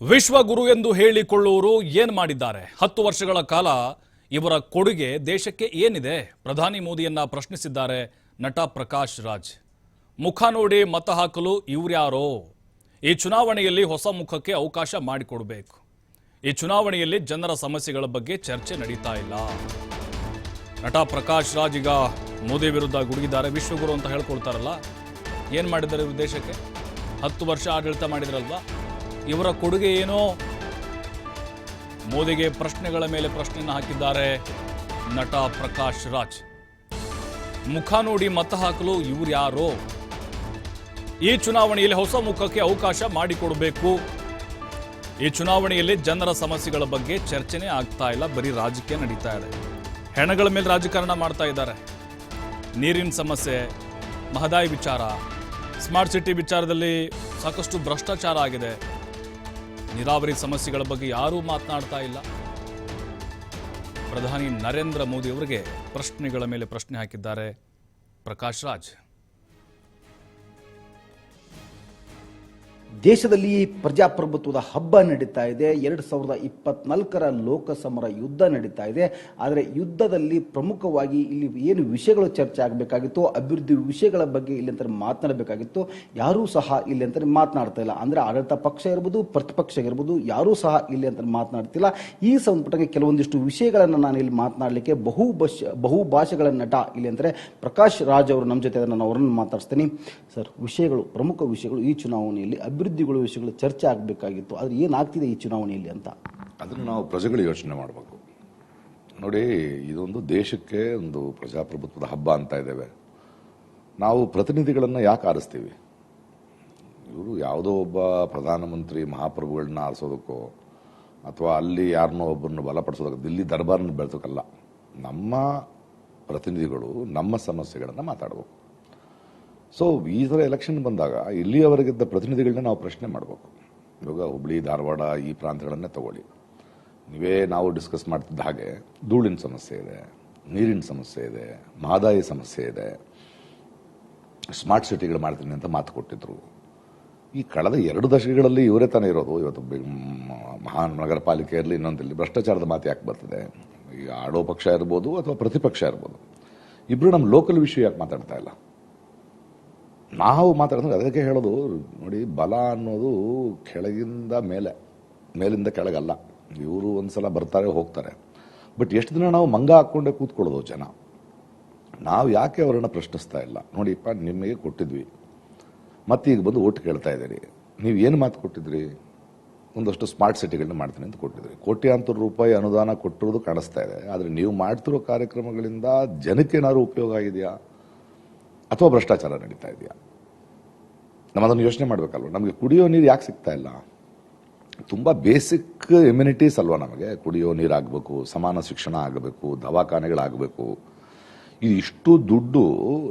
ವಿಶ್ವಗುರು ಎಂದು ಹೇಳಿಕೊಳ್ಳುವರು ಏನು ಮಾಡಿದ್ದಾರೆ? ಹತ್ತು ವರ್ಷಗಳ ಕಾಲ ಇವರ ಕೊಡುಗೆ ದೇಶಕ್ಕೆ ಏನಿದೆ? ಪ್ರಧಾನಿ ಮೋದಿಯನ್ನ ಪ್ರಶ್ನಿಸಿದ್ದಾರೆ ನಟ ಪ್ರಕಾಶ್ ರಾಜ್. ಮುಖ ನೋಡಿ ಮತ ಹಾಕಲು ಇವ್ರ್ಯಾರೋ ಈ ಚುನಾವಣೆಯಲ್ಲಿ ಹೊಸ ಮುಖಕ್ಕೆ ಅವಕಾಶ ಮಾಡಿಕೊಡಬೇಕು. ಈ ಚುನಾವಣೆಯಲ್ಲಿ ಜನರ ಸಮಸ್ಯೆಗಳ ಬಗ್ಗೆ ಚರ್ಚೆ ನಡೀತಾ ಇಲ್ಲ. ನಟ ಪ್ರಕಾಶ್ ರಾಜ್ ಈಗ ಮೋದಿ ವಿರುದ್ಧ ಗುಡುಗಿದ್ದಾರೆ. ವಿಶ್ವಗುರು ಅಂತ ಹೇಳ್ಕೊಳ್ತಾರಲ್ಲ ಏನು ಮಾಡಿದ್ದಾರೆ ಇವ್ರು ದೇಶಕ್ಕೆ? ಹತ್ತು ವರ್ಷ ಆಡಳಿತ ಮಾಡಿದ್ರಲ್ವಾ? ಇವರ ಕೊಡುಗೆ ಏನೋ? ಮೋದಿಗೆ ಪ್ರಶ್ನೆಗಳ ಮೇಲೆ ಪ್ರಶ್ನೆಯನ್ನು ಹಾಕಿದ್ದಾರೆ ನಟ ಪ್ರಕಾಶ್ ರಾಜ್. ಮುಖ ನೋಡಿ ಮತ ಹಾಕಲು ಇವ್ರು ಯಾರೋ? ಈ ಚುನಾವಣೆಯಲ್ಲಿ ಹೊಸ ಮುಖಕ್ಕೆ ಅವಕಾಶ ಮಾಡಿಕೊಡಬೇಕು. ಈ ಚುನಾವಣೆಯಲ್ಲಿ ಜನರ ಸಮಸ್ಯೆಗಳ ಬಗ್ಗೆ ಚರ್ಚೆನೇ ಆಗ್ತಾ ಇಲ್ಲ, ಬರೀ ರಾಜಕೀಯ ನಡೀತಾ ಇದೆ. ಹೆಣಗಳ ಮೇಲೆ ರಾಜಕಾರಣ ಮಾಡ್ತಾ ಇದ್ದಾರೆ. ನೀರಿನ ಸಮಸ್ಯೆ, ಮಹದಾಯಿ ವಿಚಾರ. ಸ್ಮಾರ್ಟ್ ಸಿಟಿ ವಿಚಾರದಲ್ಲಿ ಸಾಕಷ್ಟು ಭ್ರಷ್ಟಾಚಾರ ಆಗಿದೆ. ನೀರಾವರಿ ಸಮಸ್ಯೆಗಳ ಬಗ್ಗೆ ಯಾರೂ ಮಾತನಾಡ್ತಾ ಇಲ್ಲ. ಪ್ರಧಾನಿ ನರೇಂದ್ರ ಮೋದಿ ಅವರಿಗೆ ಪ್ರಶ್ನೆಗಳ ಮೇಲೆ ಪ್ರಶ್ನೆ ಹಾಕಿದ್ದಾರೆ ಪ್ರಕಾಶ್ ರಾಜ್. ದೇಶದಲ್ಲಿ ಪ್ರಜಾಪ್ರಭುತ್ವದ ಹಬ್ಬ ನಡೀತಾ ಇದೆ. ಎರಡು ಸಾವಿರದ ಇಪ್ಪತ್ನಾಲ್ಕರ ಲೋಕಸಮರ ಯುದ್ಧ ನಡೀತಾ ಇದೆ. ಆದರೆ ಯುದ್ಧದಲ್ಲಿ ಪ್ರಮುಖವಾಗಿ ಇಲ್ಲಿ ಏನು ವಿಷಯಗಳು ಚರ್ಚೆ ಆಗಬೇಕಾಗಿತ್ತು? ಅಭಿವೃದ್ಧಿ ವಿಷಯಗಳ ಬಗ್ಗೆ ಇಲ್ಲಿ ಅಂತ ಮಾತನಾಡಬೇಕಾಗಿತ್ತು. ಯಾರೂ ಸಹ ಇಲ್ಲಿ ಅಂತ ಮಾತನಾಡ್ತಾ ಇಲ್ಲ. ಅಂದರೆ ಆಡಳಿತ ಪಕ್ಷ ಇರ್ಬೋದು, ಪ್ರತಿಪಕ್ಷ ಇರ್ಬೋದು, ಯಾರೂ ಸಹ ಇಲ್ಲಿ ಅಂತ ಮಾತನಾಡ್ತಿಲ್ಲ. ಈ ಸಂಪುಟಕ್ಕೆ ಕೆಲವೊಂದಿಷ್ಟು ವಿಷಯಗಳನ್ನು ನಾನು ಇಲ್ಲಿ ಮಾತನಾಡಲಿಕ್ಕೆ ಬಹು ಬಹುಭಾಷೆಗಳ ಬಹು ಭಾಷೆಗಳ ನಟ ಇಲ್ಲಿ ಅಂದರೆ ಪ್ರಕಾಶ್ ರಾಜ್ ಅವರು ನಮ್ಮ ಜೊತೆ ನಾನು ಅವರನ್ನು ಮಾತಾಡ್ತೀನಿ ಸರ್, ವಿಷಯಗಳು, ಪ್ರಮುಖ ವಿಷಯಗಳು ಈ ಚುನಾವಣೆಯಲ್ಲಿ ಅಭಿವೃದ್ಧಿಗಳು ವಿಷಯಗಳು ಚರ್ಚೆ ಆಗಬೇಕಾಗಿತ್ತು. ಆದರೆ ಏನಾಗ್ತಿದೆ ಈ ಚುನಾವಣೆಯಲ್ಲಿ ಅಂತ? ಅದನ್ನು ನಾವು ಪ್ರಜೆಗಳು ಯೋಚನೆ ಮಾಡಬೇಕು. ನೋಡಿ, ಇದೊಂದು ದೇಶಕ್ಕೆ ಒಂದು ಪ್ರಜಾಪ್ರಭುತ್ವದ ಹಬ್ಬ ಅಂತ ಇದ್ದೇವೆ. ನಾವು ಪ್ರತಿನಿಧಿಗಳನ್ನು ಯಾಕೆ ಆರಿಸ್ತೀವಿ? ಇವರು ಯಾವುದೋ ಒಬ್ಬ ಪ್ರಧಾನಮಂತ್ರಿ ಮಹಾಪ್ರಭುಗಳನ್ನ ಆರಿಸೋದಕ್ಕೋ, ಅಥವಾ ಅಲ್ಲಿ ಯಾರನ್ನೋ ಒಬ್ಬರನ್ನು ಬಲಪಡಿಸೋದಕ್ಕೆ, ದಿಲ್ಲಿ ದರ್ಬಾರನ್ನು ಬೆಳೆಸೋಕ್ಕಲ್ಲ ನಮ್ಮ ಪ್ರತಿನಿಧಿಗಳು ನಮ್ಮ ಸಮಸ್ಯೆಗಳನ್ನು ಮಾತಾಡಬೇಕು. ಸೊ ಈ ಥರ ಎಲೆಕ್ಷನ್ ಬಂದಾಗ ಇಲ್ಲಿಯವರೆಗಿದ್ದ ಪ್ರತಿನಿಧಿಗಳನ್ನ ನಾವು ಪ್ರಶ್ನೆ ಮಾಡಬೇಕು. ಇವಾಗ ಹುಬ್ಳಿ, ಧಾರವಾಡ ಈ ಪ್ರಾಂತಗಳನ್ನೇ ತಗೊಳ್ಳಿ. ನೀವೇ ನಾವು ಡಿಸ್ಕಸ್ ಮಾಡ್ತಿದ್ದ ಹಾಗೆ ಧೂಳಿನ ಸಮಸ್ಯೆ ಇದೆ, ನೀರಿನ ಸಮಸ್ಯೆ ಇದೆ, ಮಹದಾಯಿ ಸಮಸ್ಯೆ ಇದೆ. ಸ್ಮಾರ್ಟ್ ಸಿಟಿಗಳು ಮಾಡ್ತೀನಿ ಅಂತ ಮಾತು ಕೊಟ್ಟಿದ್ರು. ಈ ಕಳೆದ ಎರಡು ದಶಕಗಳಲ್ಲಿ ಇವರೇ ತಾನೇ ಇರೋದು. ಇವತ್ತು ಮಹಾನಗರ ಪಾಲಿಕೆ ಇರಲಿ ಭ್ರಷ್ಟಾಚಾರದ ಮಾತು ಯಾಕೆ ಬರ್ತದೆ? ಈಗ ಆಡೋ ಪಕ್ಷ ಇರ್ಬೋದು ಅಥವಾ ಪ್ರತಿಪಕ್ಷ ಇರ್ಬೋದು. ಇಬ್ಬರು ನಮ್ಮ ಲೋಕಲ್ ವಿಷಯ ಯಾಕೆ ಮಾತಾಡ್ತಾ ಇಲ್ಲ? ನಾವು ಮಾತಾಡಿದ್ರೆ ಅದಕ್ಕೆ ಹೇಳೋದು, ನೋಡಿ, ಬಲ ಅನ್ನೋದು ಕೆಳಗಿಂದ ಮೇಲೆ, ಮೇಲಿಂದ ಕೆಳಗಲ್ಲ. ಇವರು ಒಂದ್ಸಲ ಬರ್ತಾರೆ, ಹೋಗ್ತಾರೆ. ಬಟ್ ಎಷ್ಟು ದಿನ ನಾವು ಮಂಗ ಹಾಕ್ಕೊಂಡೆ ಕೂತ್ಕೊಳ್ಳೋದು ಜನ? ನಾವು ಯಾಕೆ ಅವರನ್ನು ಪ್ರಶ್ನಿಸ್ತಾ ಇಲ್ಲ? ನೋಡಿಪ್ಪ ನಿಮಗೆ ಕೊಟ್ಟಿದ್ವಿ. ಮತ್ತೀಗ ಬಂದು ಓಟ್ ಕೇಳ್ತಾ ಇದ್ದೀರಿ. ನೀವು ಏನು ಮಾತು ಕೊಟ್ಟಿದ್ರಿ? ಒಂದಷ್ಟು ಸ್ಮಾರ್ಟ್ ಸಿಟಿಗಳನ್ನ ಮಾಡ್ತೀನಿ ಅಂತ ಕೊಟ್ಟಿದ್ರಿ. ಕೋಟ್ಯಾಂತರ ರೂಪಾಯಿ ಅನುದಾನ ಕೊಟ್ಟಿರೋದು ಕಾಣಿಸ್ತಾ ಇದೆ. ಆದರೆ ನೀವು ಮಾಡ್ತಿರೋ ಕಾರ್ಯಕ್ರಮಗಳಿಂದ ಜನಕ್ಕೆ ಜನಕ್ಕೇನಾದ್ರು ಉಪಯೋಗ ಆಗಿದೆಯಾ? ಅಥವಾ ಭ್ರಷ್ಟಾಚಾರ ನಡೀತಾ ಇದೆಯಾ? ನಾವು ಅದನ್ನು ಯೋಚನೆ ಮಾಡಬೇಕಲ್ವ? ನಮಗೆ ಕುಡಿಯೋ ನೀರು ಯಾಕೆ ಸಿಗ್ತಾ ಇಲ್ಲ? ತುಂಬ ಬೇಸಿಕ್ ಇಮ್ಯುನಿಟೀಸ್ ಅಲ್ವಾ ನಮಗೆ? ಕುಡಿಯೋ ನೀರು ಆಗಬೇಕು, ಸಮಾನ ಶಿಕ್ಷಣ ಆಗಬೇಕು, ದವಾಖಾನೆಗಳಾಗಬೇಕು. ಇದು ಇಷ್ಟು ದುಡ್ಡು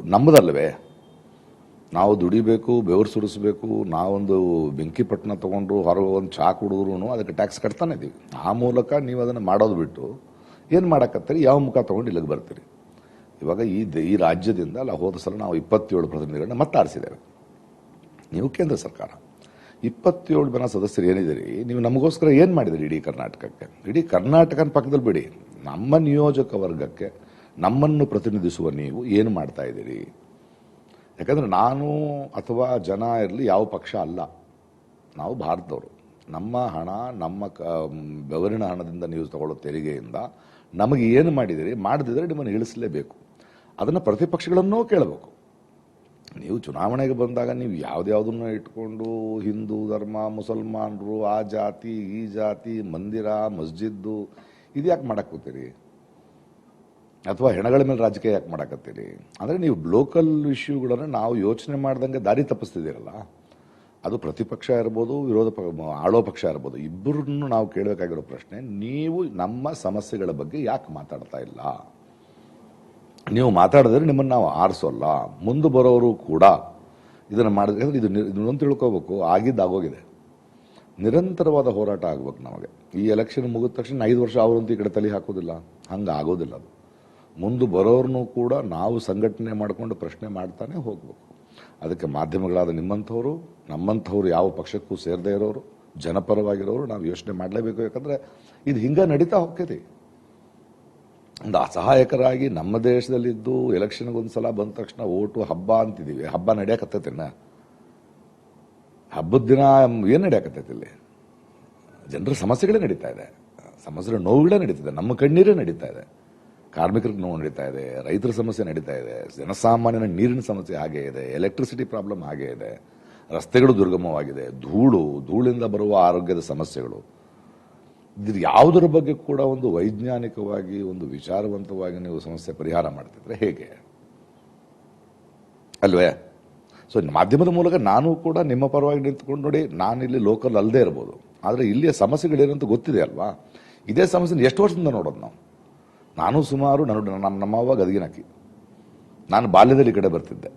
ನಮ್ಮದಲ್ವೇ ನಾವು ದುಡಿಬೇಕು, ಬೆವರು ಸುರಿಸ್ಬೇಕು, ನಾವೊಂದು ಬೆಂಕಿಪಟ್ಟಣ ತೊಗೊಂಡ್ರು, ಹೊರಗೆ ಒಂದು ಚಾ ಕುಡಿದ್ರು ಅದಕ್ಕೆ ಟ್ಯಾಕ್ಸ್ ಕಟ್ತಾನೆ ಇದ್ದೀವಿ ಆ ಮೂಲಕ ನೀವು ಅದನ್ನು ಮಾಡೋದು ಬಿಟ್ಟು ಏನು ಮಾಡಕತ್ತೀರಿ? ಯಾವ ಮುಖ ತೊಗೊಂಡು ಇಲ್ಲಿಗೆ ಬರ್ತೀರಿ? ಇವಾಗ ಈ ಈ ರಾಜ್ಯದಿಂದ ಅಲ್ಲ, ಹೋದ ಸಲ ನಾವು ಇಪ್ಪತ್ತೇಳು ಪ್ರತಿನಿಧಿಗಳನ್ನ ಮತ್ತೆ ಆರಿಸಿದ್ದೇವೆ. ನೀವು ಕೇಂದ್ರ ಸರ್ಕಾರ. ಇಪ್ಪತ್ತೇಳು ಜನ ಸದಸ್ಯರು ಏನಿದ್ದೀರಿ? ನೀವು ನಮಗೋಸ್ಕರ ಏನು ಮಾಡಿದಿರಿ ಇಡೀ ಕರ್ನಾಟಕಕ್ಕೆ? ಇಡೀ ಕರ್ನಾಟಕನ ಪಕ್ಕದಲ್ಲಿ ಬಿಡಿ. ನಮ್ಮ ನಿಯೋಜಕ ವರ್ಗಕ್ಕೆ ನಮ್ಮನ್ನು ಪ್ರತಿನಿಧಿಸುವ ನೀವು ಏನು ಮಾಡ್ತಾ ಇದ್ದೀರಿ? ಯಾಕಂದರೆ ನಾನು ಅಥವಾ ಜನ ಇರಲಿ ಯಾವ ಪಕ್ಷ ಅಲ್ಲ. ನಾವು ಭಾರತದವರು. ನಮ್ಮ ಹಣ, ನಮ್ಮ ಕ ಬೆವರಿನ ಹಣದಿಂದ ನೀವು ತಗೊಳ್ಳೋ ತೆರಿಗೆಯಿಂದ ನಮಗೆ ಏನು ಮಾಡಿದಿರಿ ಮಾಡದಿದ್ದರೆ ನಿಮ್ಮನ್ನು ಇಳಿಸಲೇಬೇಕು. ಅದನ್ನು ಪ್ರತಿಪಕ್ಷಗಳನ್ನೂ ಕೇಳಬೇಕು. ನೀವು ಚುನಾವಣೆಗೆ ಬಂದಾಗ ನೀವು ಯಾವ್ದ್ಯಾವ್ದನ್ನ ಇಟ್ಕೊಂಡು ಹಿಂದೂ, ಧರ್ಮ, ಮುಸಲ್ಮಾನರು, ಆ ಜಾತಿ, ಈ ಜಾತಿ, ಮಂದಿರ, ಮಸ್ಜಿದ್ದು ಇದು ಯಾಕೆ ಮಾಡಕ್ಕೆ ಅಥವಾ ಹೆಣಗಳ ಮೇಲೆ ರಾಜಕೀಯ ಯಾಕೆ ಮಾಡಕತ್ತೀರಿ? ಅಂದರೆ ನೀವು ಲೋಕಲ್ ಇಶ್ಯೂಗಳನ್ನು ನಾವು ಯೋಚನೆ ಮಾಡ್ದಂಗೆ ದಾರಿ ತಪ್ಪಿಸ್ತಿದ್ದೀರಲ್ಲ. ಅದು ಪ್ರತಿಪಕ್ಷ ಇರ್ಬೋದು, ವಿರೋಧ ಪ ಆಳೋ ಪಕ್ಷ ಇರ್ಬೋದು, ಇಬ್ಬರನ್ನು ನಾವು ಕೇಳಬೇಕಾಗಿರೋ ಪ್ರಶ್ನೆ, ನೀವು ನಮ್ಮ ಸಮಸ್ಯೆಗಳ ಬಗ್ಗೆ ಯಾಕೆ ಮಾತಾಡ್ತಾ ಇಲ್ಲ? ನೀವು ಮಾತಾಡಿದ್ರೆ ನಿಮ್ಮನ್ನು ನಾವು ಆರಿಸೋಲ್ಲ. ಮುಂದೆ ಬರೋರು ಕೂಡ ಇದನ್ನು ಮಾಡಿದ್ರೆ ಇದು ನಿ- ಇದನ್ನೊಂದು ತಿಳ್ಕೋಬೇಕು. ಆಗಿದ್ದಾಗೋಗಿದೆ. ನಿರಂತರವಾದ ಹೋರಾಟ ಆಗ್ಬೇಕು ನಮಗೆ. ಈ ಎಲೆಕ್ಷನ್ ಮುಗಿದ ತಕ್ಷಣ ಐದು ವರ್ಷ ಅವರಂತೂ ಈ ಕಡೆ ತಲೆ ಹಾಕೋದಿಲ್ಲ. ಹಂಗೆ ಆಗೋದಿಲ್ಲ ಅದು. ಮುಂದೆ ಬರೋರ್ನು ಕೂಡ ನಾವು ಸಂಘಟನೆ ಮಾಡಿಕೊಂಡು ಪ್ರಶ್ನೆ ಮಾಡ್ತಾನೆ ಹೋಗಬೇಕು. ಅದಕ್ಕೆ ಮಾಧ್ಯಮಗಳಾದ ನಿಮ್ಮಂಥವ್ರು, ನಮ್ಮಂಥವ್ರು ಯಾವ ಪಕ್ಷಕ್ಕೂ ಸೇರದೇ ಇರೋರು, ಜನಪರವಾಗಿರೋರು ನಾವು ಯೋಚನೆ ಮಾಡಲೇಬೇಕು. ಯಾಕಂದ್ರೆ ಇದು ಹಿಂಗೆ ನಡೀತಾ ಹೋಗ್ತೈತಿ ಒಂದು ಅಸಹಾಯಕರಾಗಿ ನಮ್ಮ ದೇಶದಲ್ಲಿದ್ದು ಎಲೆಕ್ಷನ್ಗೆ ಒಂದ್ಸಲ ಬಂದ ತಕ್ಷಣ ಓಟು ಹಬ್ಬ ಅಂತಿದ್ದೀವಿ ಹಬ್ಬ ನಡೆಯಕತ್ತೈತಿನ್ನ ಹಬ್ಬದ ದಿನ ಏನು ನಡೆಯಕತ್ತೈತಿ ಇಲ್ಲಿ? ಜನರ ಸಮಸ್ಯೆಗಳೇ ನಡೀತಾ ಇದೆ. ಸಮಸ್ಯೆಗಳ ನೋವುಗಳೇ ನಡೀತಿದೆ. ನಮ್ಮ ಕಣ್ಣೀರೇ ನಡೀತಾ ಇದೆ. ಕಾರ್ಮಿಕರಿಗೆ ನೋವು ನಡೀತಾ ಇದೆ. ರೈತರ ಸಮಸ್ಯೆ ನಡೀತಾ ಇದೆ. ಜನಸಾಮಾನ್ಯನ ನೀರಿನ ಸಮಸ್ಯೆ ಹಾಗೆ ಇದೆ. ಎಲೆಕ್ಟ್ರಿಸಿಟಿ ಪ್ರಾಬ್ಲಮ್ ಹಾಗೆ ಇದೆ. ರಸ್ತೆಗಳು ದುರ್ಗಮವಾಗಿದೆ. ಧೂಳು, ಧೂಳಿಂದ ಬರುವ ಆರೋಗ್ಯದ ಸಮಸ್ಯೆಗಳು. ಇದ್ರ ಯಾವುದರ ಬಗ್ಗೆ ಕೂಡ ಒಂದು ವೈಜ್ಞಾನಿಕವಾಗಿ, ಒಂದು ವಿಚಾರವಂತವಾಗಿ ನೀವು ಸಮಸ್ಯೆ ಪರಿಹಾರ ಮಾಡ್ತಿದ್ರೆ ಹೇಗೆ? ಅಲ್ವೇ? ಸೊ ಮಾಧ್ಯಮದ ಮೂಲಕ ನಾನು ಕೂಡ ನಿಮ್ಮ ಪರವಾಗಿ ನಿಂತ್ಕೊಂಡು ನೋಡಿ ನಾನು ಇಲ್ಲಿ ಲೋಕಲ್ ಅಲ್ಲದೆ ಇರ್ಬೋದು. ಆದರೆ ಇಲ್ಲಿಯ ಸಮಸ್ಯೆಗಳೇನಂತ ಗೊತ್ತಿದೆ ಅಲ್ವಾ? ಇದೇ ಸಮಸ್ಯೆ ಎಷ್ಟು ವರ್ಷದಿಂದ ನೋಡೋದು ನಾವು? ನಾನು ಸುಮಾರು ನನ್ನ ನಮ್ಮ ನಮ್ಮವ್ವ ಗದಗಿನಾಕಿ ನಾನು ಬಾಲ್ಯದಲ್ಲಿ ಕಡೆ ಬರ್ತಿದ್ದೆ.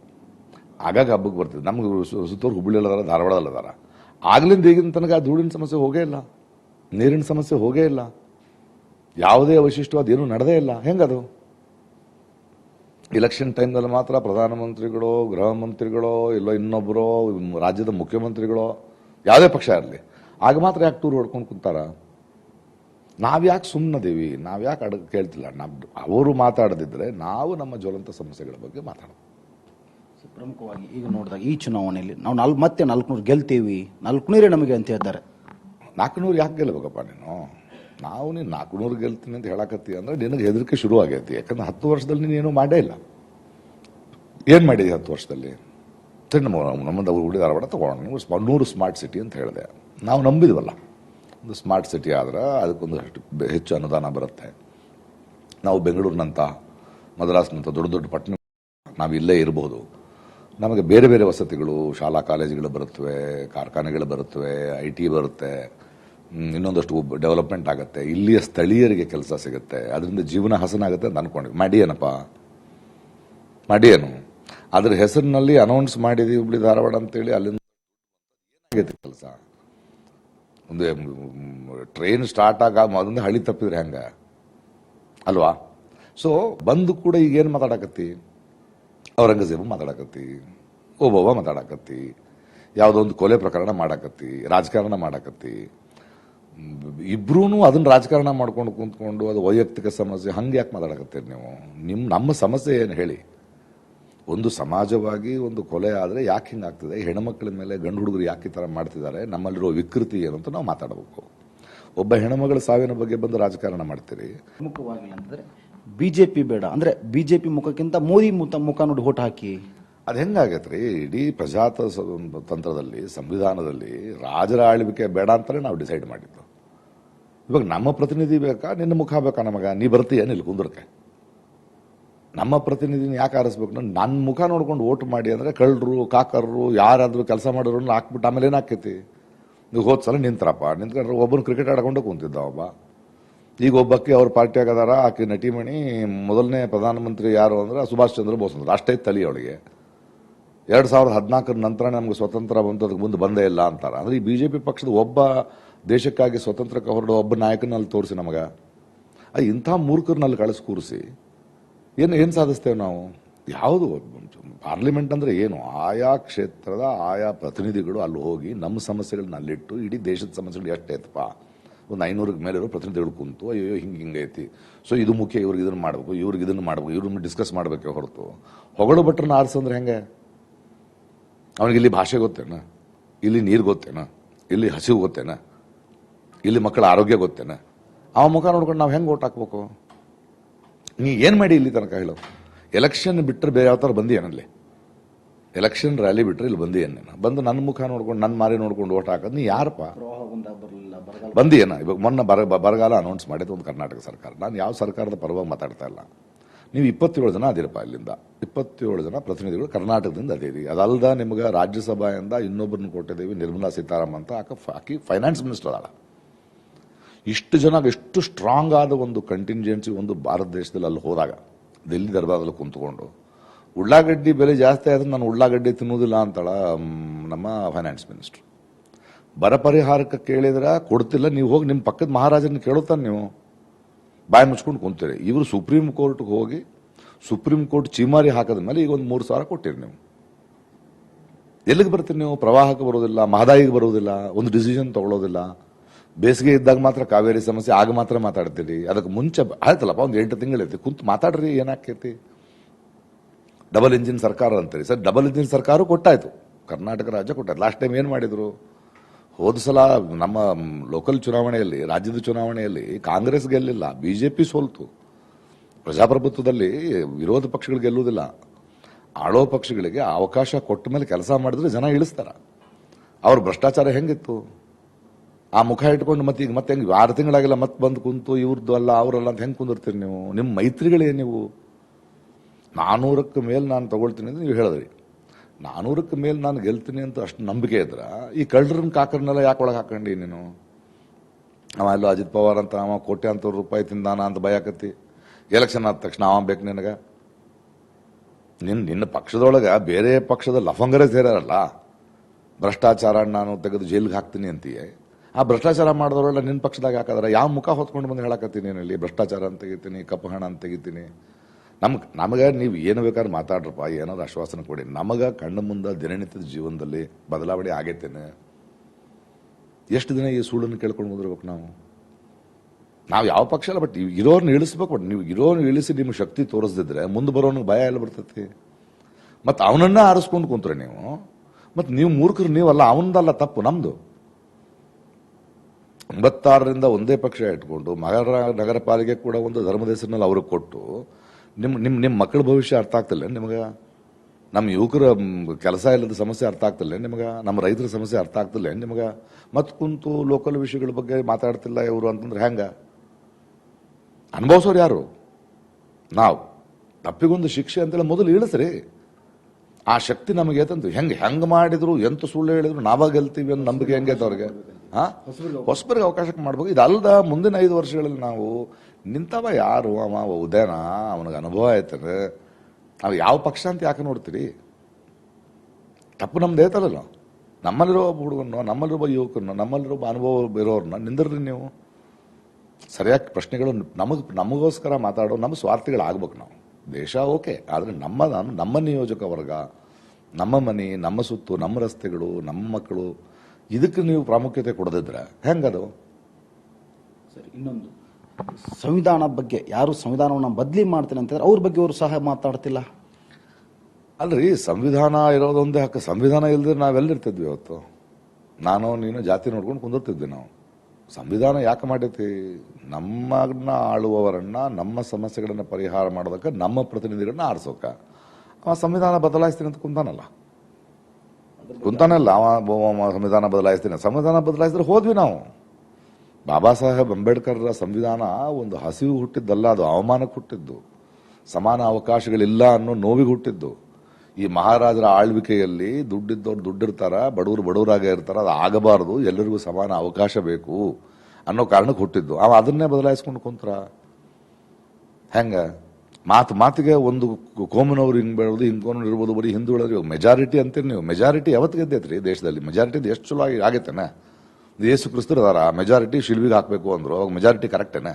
ಆಗಾಗ ಹಬ್ಬಕ್ಕೆ ಬರ್ತಿದ್ದೆ. ನಮ್ಗೆ ಸುತ್ತೂರು ಹುಬ್ಬಳ್ಳಿಯಲ್ಲದಾರ ಧಾರವಾಡದಲ್ಲದಾರ. ಆಗ್ಲಿಂದ ಈಗಿನ ತನಕ ಆ ಧೂಳಿನ ಸಮಸ್ಯೆ ಹೋಗೇ ಇಲ್ಲ. ನೀರಿನ ಸಮಸ್ಯೆ ಹೋಗೇ ಇಲ್ಲ. ಯಾವುದೇ ಏನೂ ನಡೆದೇ ಇಲ್ಲ. ಹೆಂಗದು? ಇಲೆಕ್ಷನ್ ಟೈಮ್ನಲ್ಲಿ ಮಾತ್ರ ಪ್ರಧಾನಮಂತ್ರಿಗಳು, ಗೃಹ ಮಂತ್ರಿಗಳೋ, ಇಲ್ಲೋ ಇನ್ನೊಬ್ಬರೋ ರಾಜ್ಯದ ಮುಖ್ಯಮಂತ್ರಿಗಳೋ, ಯಾವುದೇ ಪಕ್ಷ ಇರಲಿ. ಆಗ ಮಾತ್ರ ಯಾಕೆ ಟೂರ್ ಹೊಡ್ಕೊಂಡು ಕುಂತಾರ? ನಾವು ನಾವ್ಯಾಕೆ ಸುಮ್ಮನದೀವಿ ನಾವ್ಯಾಕೆ ಅಡ, ಕೇಳ್ತಿಲ್ಲ. ನಾವು ಅವರು ಮಾತಾಡದಿದ್ರೆ ನಾವು ನಮ್ಮ ಜ್ವಲಂತ ಸಮಸ್ಯೆಗಳ ಬಗ್ಗೆ ಮಾತಾಡೋದು. ಪ್ರಮುಖವಾಗಿ ಈಗ ನೋಡಿದಾಗ ಈ ಚುನಾವಣೆಯಲ್ಲಿ ನಾವು ನಾಲ್ಕು ಮತ್ತೆ ನಾಲ್ಕುನೂರು ಗೆಲ್ತೀವಿ. ನಾಲ್ಕುನೂರೇ ನಮಗೆ ಅಂತ ಹೇಳ್ತಾರೆ. ನಾಲ್ಕುನೂರು ಯಾಕೆ ಗೆಲ್ಲಬೇಕಪ್ಪ ನೀನು? ನಾವು ನೀನು ನಾಲ್ಕುನೂರು ಗೆಲ್ತೀನಿ ಅಂತ ಹೇಳಕತ್ತಿ ಅಂದ್ರೆ ನಿನಗೆ ಹೆದರಿಕೆ ಶುರು ಆಗೈತಿ ಯಾಕಂದ್ರೆ ಹತ್ತು ವರ್ಷದಲ್ಲಿ ನೀನು ಏನೂ ಮಾಡೇ ಇಲ್ಲ. ಏನು ಮಾಡಿದಿ ಹತ್ತು ವರ್ಷದಲ್ಲಿ? ಸರಿ, ನಮ್ಮ ನಮ್ಮದು ಉಡಿ ಧಾರವಾಡ ತೊಗೊಂಡು ನೀವು ಸ್ಮ- ನೂರು ಸ್ಮಾರ್ಟ್ ಸಿಟಿ ಅಂತ ಹೇಳಿದೆ. ನಾವು ನಂಬಿದ್ವಲ್ಲ. ಒಂದು ಸ್ಮಾರ್ಟ್ ಸಿಟಿ ಆದ್ರೆ ಅದಕ್ಕೊಂದು ಹೆಚ್ಚು ಅನುದಾನ ಬರುತ್ತೆ. ನಾವು ಬೆಂಗಳೂರಿನಂಥ ಮದ್ರಾಸ್ನಂಥ ದೊಡ್ಡ ದೊಡ್ಡ ಪಟ್ಟಣ ನಾವು ಇಲ್ಲೇ ಇರ್ಬೋದು. ನಮಗೆ ಬೇರೆ ಬೇರೆ ವಸತಿಗಳು, ಶಾಲಾ, ಕಾಲೇಜುಗಳು ಬರುತ್ತವೆ, ಕಾರ್ಖಾನೆಗಳು ಬರುತ್ತವೆ ಐ ಟಿ ಬರುತ್ತೆ. ಇನ್ನೊಂದಷ್ಟು ಡೆವಲಪ್ಮೆಂಟ್ ಆಗುತ್ತೆ. ಇಲ್ಲಿಯ ಸ್ಥಳೀಯರಿಗೆ ಕೆಲಸ ಸಿಗುತ್ತೆ. ಅದರಿಂದ ಜೀವನ ಹಸನಾಗುತ್ತೆ ಅಂತ ಅನ್ಕೊಂಡ್ವಿ. ಮಾಡಿ ಏನಪ್ಪ ಮಾಡಿ ಏನು ಅದ್ರ ಹೆಸರಿನಲ್ಲಿ ಅನೌನ್ಸ್ ಮಾಡಿದೀವಿ ಹುಬ್ಳಿ ಧಾರವಾಡ ಅಂತೇಳಿ, ಅಲ್ಲಿಂದ ಏನಾಗೈತೆ ಕೆಲಸ? ಒಂದು ಟ್ರೈನ್ ಸ್ಟಾರ್ಟ್ ಆಗ ಮೊದಲಿಂದ ಹಳಿ ತಪ್ಪಿದ್ರೆ ಹೆಂಗೆ? ಅಲ್ವಾ? ಸೊ ಬಂದು ಕೂಡ ಈಗ ಏನು ಮಾತಾಡಕತ್ತಿ? ಔರಂಗಜೇಬು ಮಾತಾಡಕತ್ತಿ ಒಬ್ಬೊಬ್ಬ ಮಾತಾಡಕತ್ತಿ, ಯಾವುದೋ ಒಂದು ಕೊಲೆ ಪ್ರಕರಣ ಮಾಡಾಕತ್ತಿ, ರಾಜಕಾರಣ ಮಾಡಾಕತ್ತಿ ಇಬ್ರೂ ಅದನ್ನ ರಾಜಕಾರಣ ಮಾಡ್ಕೊಂಡು ಕುಂತ್ಕೊಂಡು ಅದು ವೈಯಕ್ತಿಕ ಸಮಸ್ಯೆ, ಹಂಗೆ ಯಾಕೆ ಮಾತಾಡಕತ್ತೀರಿ ನೀವು? ನಿಮ್ಮ ನಮ್ಮ ಸಮಸ್ಯೆ ಏನು ಹೇಳಿ? ಒಂದು ಸಮಾಜವಾಗಿ ಒಂದು ಕೊಲೆ ಆದರೆ ಯಾಕೆ ಹಿಂಗಾಗ್ತದೆ ಹೆಣ್ಮಕ್ಳ ಮೇಲೆ ಗಂಡು ಹುಡುಗರು ಯಾಕೆ ಈ ಥರ ಮಾಡ್ತಿದ್ದಾರೆ? ನಮ್ಮಲ್ಲಿರೋ ವಿಕೃತಿ ಏನು ಅಂತ ನಾವು ಮಾತಾಡಬೇಕು. ಒಬ್ಬ ಹೆಣ್ಮಗಳ ಸಾವಿನ ಬಗ್ಗೆ ಬಂದು ರಾಜಕಾರಣ ಮಾಡ್ತೀರಿ. ಪ್ರಮುಖವಾಗಿ ಜೆ ಪಿ ಬೇಡ. ಅಂದರೆ ಬಿ ಜೆ ಪಿ ಮುಖಕ್ಕಿಂತ ಮೋದಿ ಮುಖ ನೋಡಿ ಓಟ್ ಹಾಕಿ. ಅದು ಹೆಂಗಾಗೈತ್ರಿ? ಇಡೀ ಪ್ರಜಾತ ತಂತ್ರದಲ್ಲಿ ಸಂವಿಧಾನದಲ್ಲಿ ರಾಜರ ಆಳ್ವಿಕೆ ಬೇಡ ಅಂತಲೇ ನಾವು ಡಿಸೈಡ್ ಮಾಡಿದ್ದು. ಇವಾಗ ನಮ್ಮ ಪ್ರತಿನಿಧಿ ಬೇಕಾ? ನಿನ್ನ ಮುಖ ಬೇಕಾ ನಮಗ? ನೀ ಬರ್ತೀಯ? ನಿಲ್ ಕುಂದ್ರಕ್ಕೆ. ನಮ್ಮ ಪ್ರತಿನಿಧಿನ ಯಾಕೆ ಆರಿಸ್ಬೇಕು? ನಾನು ನನ್ನ ಮುಖ ನೋಡ್ಕೊಂಡು ಓಟ್ ಮಾಡಿ ಅಂದರೆ ಕಳ್ಳರು, ಕಾಕರ್ರು, ಯಾರಾದರೂ ಕೆಲಸ ಮಾಡೋರು ಹಾಕ್ಬಿಟ್ಟು ಆಮೇಲೆ ಏನಾಕೈತಿ ನೀವು ಹೋದ ಸಲ ನಿಂತ್ರಪ್ಪ. ನಿಂತ್ಕೊಂಡ್ರೆ ಒಬ್ಬನು ಕ್ರಿಕೆಟ್ ಆಡ್ಕೊಂಡು ಕುಂತಿದ್ದ ಒಬ್ಬ. ಈಗ ಒಬ್ಬಕ್ಕೆ ಅವ್ರ ಪಾರ್ಟಿ ಆಗದಾರ, ಆಕೆ ನಟಿಮಣಿ, ಮೊದಲನೇ ಪ್ರಧಾನಮಂತ್ರಿ ಯಾರು ಅಂದ್ರೆ ಸುಭಾಷ್ ಚಂದ್ರ ಬೋಸ್ ಅಂದ್ರೆ. ಅಷ್ಟೇ ತಲೆ ಅವಳಿಗೆ. ಎರಡು ಸಾವಿರದ ಹದಿನಾಲ್ಕರ ನಂತರ ನಮಗೆ ಸ್ವತಂತ್ರ ಬಂತು, ಅದಕ್ಕೆ ಮುಂದೆ ಬಂದೇ ಇಲ್ಲ ಅಂತಾರೆ. ಅಂದ್ರೆ ಈ ಬಿ ಜೆ ಪಿ ಪಕ್ಷದ ಒಬ್ಬ ದೇಶಕ್ಕಾಗಿ ಸ್ವತಂತ್ರಕ್ಕೆ ಹೊರಡೋ ಒಬ್ಬ ನಾಯಕನಲ್ಲಿ ತೋರಿಸಿ ನಮಗೆ. ಅದು ಇಂಥ ಮೂರ್ಖರನ್ನ ಅಲ್ಲಿ ಕಳಿಸಿ ಕೂರಿಸಿ. ಏನು ಏನು ಸಾಧಿಸ್ತೇವೆ ನಾವು? ಯಾವುದು ಪಾರ್ಲಿಮೆಂಟ್ ಅಂದರೆ ಏನು? ಆಯಾ ಕ್ಷೇತ್ರದ ಆಯಾ ಪ್ರತಿನಿಧಿಗಳು ಅಲ್ಲಿ ಹೋಗಿ ನಮ್ಮ ಸಮಸ್ಯೆಗಳನ್ನ ಅಲ್ಲಿಟ್ಟು, ಇಡೀ ದೇಶದ ಸಮಸ್ಯೆಗಳು ಎಷ್ಟೈತಪ್ಪ ಒಂದು ಐನೂರಕ್ಕೆ ಮೇಲೆ ಇರೋ ಪ್ರತಿನಿಧಿಗಳು ಕುಂತು ಅಯ್ಯೋ ಹಿಂಗೆ ಹಿಂಗೆ ಐತಿ. ಸೊ ಇದು ಮುಖ್ಯ, ಇವ್ರಿಗೆ ಇದನ್ನು ಮಾಡಬೇಕು, ಇವ್ರಿಗೆ ಇದನ್ನು ಮಾಡಬೇಕು, ಇವ್ರನ್ನ ಡಿಸ್ಕಸ್ ಮಾಡಬೇಕೆ ಹೊರತು. ಹೊಗಳು ಭಟ್ರನ್ನ ಆರಿಸಂದ್ರೆ ಹೆಂಗೆ? ಅವನಿಗೆ ಇಲ್ಲಿ ಭಾಷೆ ಗೊತ್ತೇನ? ಇಲ್ಲಿ ನೀರು ಗೊತ್ತೇನ? ಇಲ್ಲಿ ಹಸಿವು ಗೊತ್ತೇನ? ಇಲ್ಲಿ ಮಕ್ಕಳ ಆರೋಗ್ಯ ಗೊತ್ತೇನ? ಆ ಮುಖ ನೋಡ್ಕೊಂಡು ನಾವು ಹೆಂಗೆ ಓಟ್ ಹಾಕ್ಬೇಕು? ನೀ ಏನು ಮಾಡಿ ಇಲ್ಲಿ ತನಕ ಹೇಳು? ಎಲೆಕ್ಷನ್ ಬಿಟ್ಟರೆ ಬೇರೆ ಯಾವ ಥರ ಬಂದಿಯೇನಲ್ಲಿ ಎಲೆಕ್ಷನ್ ರ್ಯಾಲಿ ಬಿಟ್ಟರೆ ಇಲ್ಲಿ ಬಂದಿಯನ್ನ? ನೀನು ಬಂದು ನನ್ನ ಮುಖ ನೋಡ್ಕೊಂಡು ನನ್ನ ಮಾರಿ ನೋಡ್ಕೊಂಡು ಓಟ್ ಹಾಕೋದು ನೀ ಯಾರಪ್ಪ? ಬಂದು ಏನ ಇವಾಗ ಮೊನ್ನೆ ಬರ, ಬರಗಾಲ ಅನೌನ್ಸ್ ಮಾಡಿದ್ದು ಒಂದು ಕರ್ನಾಟಕ ಸರ್ಕಾರ. ನಾನು ಯಾವ ಸರ್ಕಾರದ ಪರವಾಗಿ ಮಾತಾಡ್ತಾ ಇಲ್ಲ. ನೀವು ಇಪ್ಪತ್ತೇಳು ಜನ ಅದಿರಪ್ಪ ಇಲ್ಲಿಂದ. ಇಪ್ಪತ್ತೇಳು ಜನ ಪ್ರತಿನಿಧಿಗಳು ಕರ್ನಾಟಕದಿಂದ ಅದೇರಿ. ಅದಲ್ದ ನಿಮ್ಗೆ ರಾಜ್ಯಸಭೆಯಿಂದ ಇನ್ನೊಬ್ಬರನ್ನ ಕೊಟ್ಟಿದ್ದೀವಿ, ನಿರ್ಮಲಾ ಸೀತಾರಾಮನ್ ಅಂತ ಆಕೆ ಆಕಿ ಫೈನಾನ್ಸ್ ಮಿನಿಸ್ಟರ್ ಅದಾಳ ಇಷ್ಟು ಜನ, ಎಷ್ಟು ಸ್ಟ್ರಾಂಗ್ ಆದ ಒಂದು ಕಂಟಿಂಜೆನ್ಸಿ ಒಂದು ಭಾರತ ದೇಶದಲ್ಲಿ ಅಲ್ಲಿ ಹೋದಾಗ, ದಿಲ್ಲಿ ದರ್ಬಾರಲ್ಲಿ ಕುಂತ್ಕೊಂಡು, ಉಳ್ಳಾಗಡ್ಡಿ ಬೆಲೆ ಜಾಸ್ತಿ ಆದ್ರೆ ನಾನು ಉಳ್ಳಾಗಡ್ಡಿ ತಿನ್ನೋದಿಲ್ಲ ಅಂತಾಳ ನಮ್ಮ ಫೈನಾನ್ಸ್ ಮಿನಿಸ್ಟರ್ ಬರ ಪರಿಹಾರಕ್ಕೆ ಕೇಳಿದ್ರೆ ಕೊಡ್ತಿಲ್ಲ, ನೀವು ಹೋಗಿ ನಿಮ್ಮ ಪಕ್ಕದ ಮಹಾರಾಜನ ಕೇಳುತ್ತಾನೆ ನೀವು. ಬಾಯಿ ಮುಚ್ಕೊಂಡು ಕುಂತೀರಿ. ಇವರು ಸುಪ್ರೀಂ ಕೋರ್ಟ್ಗೆ ಹೋಗಿ ಸುಪ್ರೀಂ ಕೋರ್ಟ್ ಚೀಮಾರಿ ಹಾಕದ ಮೇಲೆ ಈಗ ಒಂದು ಮೂರು ಸಾವಿರ ಕೊಟ್ಟಿರಿ ನೀವು. ಎಲ್ಲಿಗೆ ಬರ್ತೀರಿ ನೀವು? ಪ್ರವಾಹಕ್ಕೆ ಬರೋದಿಲ್ಲ, ಮಹದಾಯಿಗೆ ಬರೋದಿಲ್ಲ, ಒಂದು ಡಿಸಿಷನ್ ತಗೊಳ್ಳೋದಿಲ್ಲ ಬೇಸಿಗೆ ಇದ್ದಾಗ ಮಾತ್ರ ಕಾವೇರಿ ಸಮಸ್ಯೆ, ಆಗ ಮಾತ್ರ ಮಾತಾಡ್ತೀರಿ. ಅದಕ್ಕೆ ಮುಂಚೆ ಆಯ್ತಲ್ಲಪ್ಪ, ಒಂದು ಎಂಟು ತಿಂಗಳೈತಿ ಕುಂತು ಮಾತಾಡ್ರಿ, ಏನಾಕೈತಿ? ಡಬಲ್ ಇಂಜಿನ್ ಸರ್ಕಾರ ಅಂತೀರಿ. ಸರ್ ಡಬಲ್ ಇಂಜಿನ್ ಸರ್ಕಾರ ಕೊಟ್ಟಾಯ್ತು. ಕರ್ನಾಟಕ ರಾಜ್ಯ ಕೊಟ್ಟಾಯ್ತು. ಲಾಸ್ಟ್ ಟೈಮ್ ಏನು ಮಾಡಿದ್ರು? ಹೋದ ಸಲ ನಮ್ಮ ಲೋಕಲ್ ಚುನಾವಣೆಯಲ್ಲಿ, ರಾಜ್ಯದ ಚುನಾವಣೆಯಲ್ಲಿ ಕಾಂಗ್ರೆಸ್ ಗೆಲ್ಲಿಲ್ಲ, ಬಿಜೆಪಿ ಸೋಲ್ತು. ಪ್ರಜಾಪ್ರಭುತ್ವದಲ್ಲಿ ವಿರೋಧ ಪಕ್ಷಗಳು ಗೆಲ್ಲುವುದಿಲ್ಲ. ಆಳೋ ಪಕ್ಷಗಳಿಗೆ ಅವಕಾಶ ಕೊಟ್ಟ ಮೇಲೆ ಕೆಲಸ ಮಾಡಿದ್ರೆ ಜನ ಇಳಿಸ್ತಾರ. ಅವ್ರ ಭ್ರಷ್ಟಾಚಾರ ಹೆಂಗಿತ್ತು? ಆ ಮುಖ ಇಟ್ಕೊಂಡು ಮತ್ತೆ ಈಗ ಮತ್ತೆ ಹೆಂಗೆ ಆರು ತಿಂಗಳಾಗಿಲ್ಲ ಮತ್ತೆ ಬಂದು ಕುಂತು ಇವ್ರದ್ದು ಅಲ್ಲ, ಅವರಲ್ಲ ಅಂತ ಹೆಂಗೆ ಕುಂದಿರ್ತೀರಿ ನೀವು? ನಿಮ್ಮ ಮೈತ್ರಿಗಳೇ ನೀವು? ನಾನ್ನೂರಕ್ಕೆ ಮೇಲೆ ನಾನು ತಗೊಳ್ತೀನಿ ಅಂತ ನೀವು ಹೇಳಿದ್ರಿ. ನಾನೂರಕ್ಕೆ ಮೇಲೆ ನಾನು ಗೆಲ್ತೀನಿ ಅಂತ ಅಷ್ಟು ನಂಬಿಕೆ ಇದ್ರ, ಈ ಕಳ್ಳರನ್ನ ಕಾಕರನ್ನೆಲ್ಲ ಯಾಕೆ ಒಳಗೆ ಹಾಕೊಂಡಿ ನೀನು? ಅವ ಎಲ್ಲೋ ಅಜಿತ್ ಪವಾರ್ ಅಂತ, ಅವ ಕೋಟ್ಯಾಂತರ ರೂಪಾಯಿ ತಿಂದಾನ ಅಂತ ಭಯ ಆಕತಿ ಎಲೆಕ್ಷನ್ ಆದ ತಕ್ಷಣ ಅವ ಬೇಕು ನಿನಗೆ? ನಿನ್ನ ನಿನ್ನ ಪಕ್ಷದೊಳಗೆ ಬೇರೆ ಪಕ್ಷದ ಲಫಂಗರೇ ಸೇರಾರಲ್ಲ ಭ್ರಷ್ಟಾಚಾರ ನಾನು ತೆಗೆದು ಜೈಲಿಗೆ ಹಾಕ್ತೀನಿ ಅಂತೀಯ. ಆ ಭ್ರಷ್ಟಾಚಾರ ಮಾಡಿದವರೆಲ್ಲ ನಿನ್ನ ಪಕ್ಷದಾಗ ಹಾಕಿದ್ರೆ ಯಾವ ಮುಖ ಹೊತ್ಕೊಂಡು ಬಂದು ಹೇಳಕತ್ತೀನಿ ಇಲ್ಲಿ? ಭ್ರಷ್ಟಾಚಾರ ಅಂತ ತೆಗಿತೀನಿ, ಕಪ್ಪು ಹಣ ಅಂತ ತೆಗಿತೀನಿ. ನಮ್ಗೆ, ನಮಗೆ ನೀವು ಏನು ಬೇಕಾದ್ರೂ ಮಾತಾಡ್ರಪ್ಪ, ಏನಾದ್ರು ಆಶ್ವಾಸನೆ ಕೊಡಿ. ನಮಗೆ ಕಣ್ಣು ಮುಂದೆ ದಿನನಿತ್ಯದ ಜೀವನದಲ್ಲಿ ಬದಲಾವಣೆ ಆಗೈತೇನೆ. ಎಷ್ಟು ದಿನ ಈ ಸುಳ್ಳನ್ನು ಕೇಳ್ಕೊಂಡು ಬಂದಿರ್ಬೇಕು ನಾವು? ನಾವು ಯಾವ ಪಕ್ಷ ಅಲ್ಲ, ಬಟ್ ಇರೋರ್ನ ಇಳಿಸ್ಬೇಕು, ಬಟ್ ನೀವು ಇರೋರ್ನ ಇಳಿಸಿ ನಿಮ್ಮ ಶಕ್ತಿ ತೋರಿಸ್ದಿದ್ರೆ ಮುಂದೆ ಬರೋನಿಗೆ ಭಯ ಎಲ್ಲ ಬರ್ತೈತಿ. ಮತ್ತು ಅವನನ್ನ ಆರಿಸ್ಕೊಂಡು ಕುಂತ್ರೆ ನೀವು ಮತ್ತು ನೀವು ಮೂರ್ಖರು ನೀವಲ್ಲ, ಅವನದಲ್ಲ ತಪ್ಪು ನಮ್ಮದು ಒಂಬತ್ತಾರರಿಂದ ಒಂದೇ ಪಕ್ಷ ಇಟ್ಕೊಂಡು ಮಗರ ನಗರ ಪಾಲಿಕೆ ಕೂಡ ಒಂದು ಧರ್ಮದ ಹೆಸರಿನಲ್ಲಿ ಅವ್ರಿಗೆ ಕೊಟ್ಟು ನಿಮ್ಮ ನಿಮ್ಮ ನಿಮ್ಮ ಮಕ್ಕಳ ಭವಿಷ್ಯ ಅರ್ಥ ಆಗ್ತಿಲ್ಲ. ನಿಮಗೆ ನಮ್ಮ ಯುವಕರ ಕೆಲಸ ಇಲ್ಲದ ಸಮಸ್ಯೆ ಅರ್ಥ ಆಗ್ತಿಲ್ಲ. ನಿಮಗೆ ನಮ್ಮ ರೈತರ ಸಮಸ್ಯೆ ಅರ್ಥ ಆಗ್ತಿಲ್ಲ. ನಿಮಗೆ ಮತ್ತು ಕುಂತು ಲೋಕಲ್ ವಿಷಯಗಳ ಬಗ್ಗೆ ಮಾತಾಡ್ತಿಲ್ಲ ಇವರು ಅಂತಂದ್ರೆ ಹೆಂಗ? ಅನುಭವಿಸೋರು ಯಾರು? ನಾವು. ತಪ್ಪಿಗೊಂದು ಶಿಕ್ಷೆ ಅಂತೇಳಿ ಮೊದಲು ಇಳಿಸ್ರಿ ಆ ಶಕ್ತಿ ನಮಗೆ ತಂದು ಹೆಂಗೆ ಹೆಂಗೆ ಮಾಡಿದ್ರು, ಎಂತ ಸುಳ್ಳು ಹೇಳಿದ್ರು, ನಾವ ಗೆಲ್ತೀವಿ ಅನ್ನೋ ನಂಬಿಕೆ ಹೆಂಗೈತೆ ಅವ್ರಿಗೆ? ಹಾ ಹೊಸಬರಿಗೆ ಅವಕಾಶಕ್ಕೆ ಮಾಡ್ಬೇಕು. ಇದಲ್ದ ಮುಂದಿನ ಐದು ವರ್ಷಗಳಲ್ಲಿ ನಾವು ನಿಂತವ ಯಾರು? ಅವ ಉದಯನ? ಅವನಿಗೆ ಅನುಭವ ಆಯ್ತಾನೆ ನಾವು ಯಾವ ಪಕ್ಷ ಅಂತ ಯಾಕೆ ನೋಡ್ತೀರಿ? ತಪ್ಪು ನಮ್ದು ಐತಲ್ಲ ನಮ್ಮಲ್ಲಿರೋ ಒಬ್ಬ ಹುಡುಗನ್ನು ನಮ್ಮಲ್ಲಿರುವ ಯುವಕರನ್ನು ನಮ್ಮಲ್ಲಿರುವ ಅನುಭವ ಇರೋರನ್ನ ನಿಂದಿರ್ರಿ ನೀವು. ಸರಿಯಾಗಿ ಪ್ರಶ್ನೆಗಳು ನಮಗೆ, ನಮಗೋಸ್ಕರ ಮಾತಾಡೋ ನಮ್ಮ ಸ್ವಾರ್ಥಿಗಳಾಗ್ಬೇಕು ನಾವು. ದೇಶ ಓಕೆ, ಆದರೆ ನಮ್ಮ ನಮ್ಮ ನಿಯೋಜಕ ವರ್ಗ, ನಮ್ಮ ಮನೆ, ನಮ್ಮ ಸುತ್ತು, ನಮ್ಮ ರಸ್ತೆಗಳು, ನಮ್ಮ ಮಕ್ಕಳು, ಇದಕ್ಕೆ ನೀವು ಪ್ರಾಮುಖ್ಯತೆ ಕೊಡದಿದ್ರೆ ಹೆಂಗದು? ಸರಿ, ಇನ್ನೊಂದು. ಸಂವಿಧಾನ ಬಗ್ಗೆ, ಯಾರು ಸಂವಿಧಾನವನ್ನು ಬದಲಿ ಮಾಡ್ತೀನಿ ಅಂತಂದ್ರೆ ಅವ್ರ ಬಗ್ಗೆ ಅವರು ಸಹ ಮಾತಾಡ್ತಿಲ್ಲ. ಅಲ್ರಿ, ಸಂವಿಧಾನ ಇರೋದೊಂದೇ ಹಕ್ಕ. ಸಂವಿಧಾನ ಇಲ್ದಿದ್ರೆ ನಾವೆಲ್ಲಿರ್ತಿದ್ವಿ ಇವತ್ತು ನಾನು, ನೀನು ಜಾತಿ ನೋಡ್ಕೊಂಡು ಕುಂದಿರ್ತಿದ್ವಿ ನಾವು. ಸಂವಿಧಾನ ಯಾಕೆ ಮಾಡೈತಿ ನಮ್ಮನ್ನ ಆಳುವವರನ್ನ, ನಮ್ಮ ಸಮಸ್ಯೆಗಳನ್ನು ಪರಿಹಾರ ಮಾಡೋದಕ್ಕೆ ನಮ್ಮ ಪ್ರತಿನಿಧಿಗಳನ್ನ ಆರಿಸೋಕ. ಅವ ಸಂವಿಧಾನ ಬದಲಾಯಿಸ್ತೀನಿ ಅಂತ ಕುಂತಾನಲ್ಲ. ಕುಂತಾನಲ್ಲ ಅವ ಸಂವಿಧಾನ ಬದಲಾಯಿಸ್ತೀನಿ. ಸಂವಿಧಾನ ಬದಲಾಯಿಸಿದ್ರೆ ಹೋದ್ವಿ ನಾವು. ಬಾಬಾ ಸಾಹೇಬ್ ಅಂಬೇಡ್ಕರ್ರ ಸಂವಿಧಾನ ಒಂದು ಹಸಿವು ಹುಟ್ಟಿದ್ದಲ್ಲ, ಅದು ಅವಮಾನಕ್ಕೆ ಹುಟ್ಟಿದ್ದು. ಸಮಾನ ಅವಕಾಶಗಳಿಲ್ಲ ಅನ್ನೋ ನೋವಿಗೆ ಹುಟ್ಟಿದ್ದು. ಈ ಮಹಾರಾಜರ ಆಳ್ವಿಕೆಯಲ್ಲಿ ದುಡ್ಡಿದ್ದವ್ರು ದುಡ್ಡಿರ್ತಾರ, ಬಡವರು ಬಡವರಾಗೇ ಇರ್ತಾರೆ, ಅದು ಆಗಬಾರದು, ಎಲ್ಲರಿಗೂ ಸಮಾನ ಅವಕಾಶ ಬೇಕು ಅನ್ನೋ ಕಾರಣಕ್ಕೆ ಹುಟ್ಟಿದ್ದು. ಅವ ಅದನ್ನೇ ಬದಲಾಯಿಸ್ಕೊಂಡು ಕುಂತ್ರ. ಹೆಂಗೆ? ಮಾತು, ಮಾತಿಗೆ ಒಂದು ಕೋಮನವ್ರು ಹಿಂಗೆ ಬೆಳೆದು ಹಿಂಗ್ ಇರ್ಬೋದು, ಬರೀ ಹಿಂದೂ ಇವಾಗ ಮೆಜಾರಿಟಿ ಅಂತೀರಿ ನೀವು. ಮೆಜಾರಿಟಿ ಯಾವತ್ತು ಗೆದ್ದೈತ್ರಿ ದೇಶದಲ್ಲಿ? ಮೆಜಾರಿಟಿ ಎಷ್ಟು ಚಲೋ ಆಗಿ, ಆಗೈತೆನ? ಯೇಸು ಕ್ರಿಸ್ತರು ಅದಾರ ಮೆಜಾರಿಟಿ ಶಿಲ್ವಿಗೆ ಹಾಕಬೇಕು ಅಂದರು. ಅವಾಗ ಮೆಜಾರಿಟಿ ಕರೆಕ್ಟೇನೆ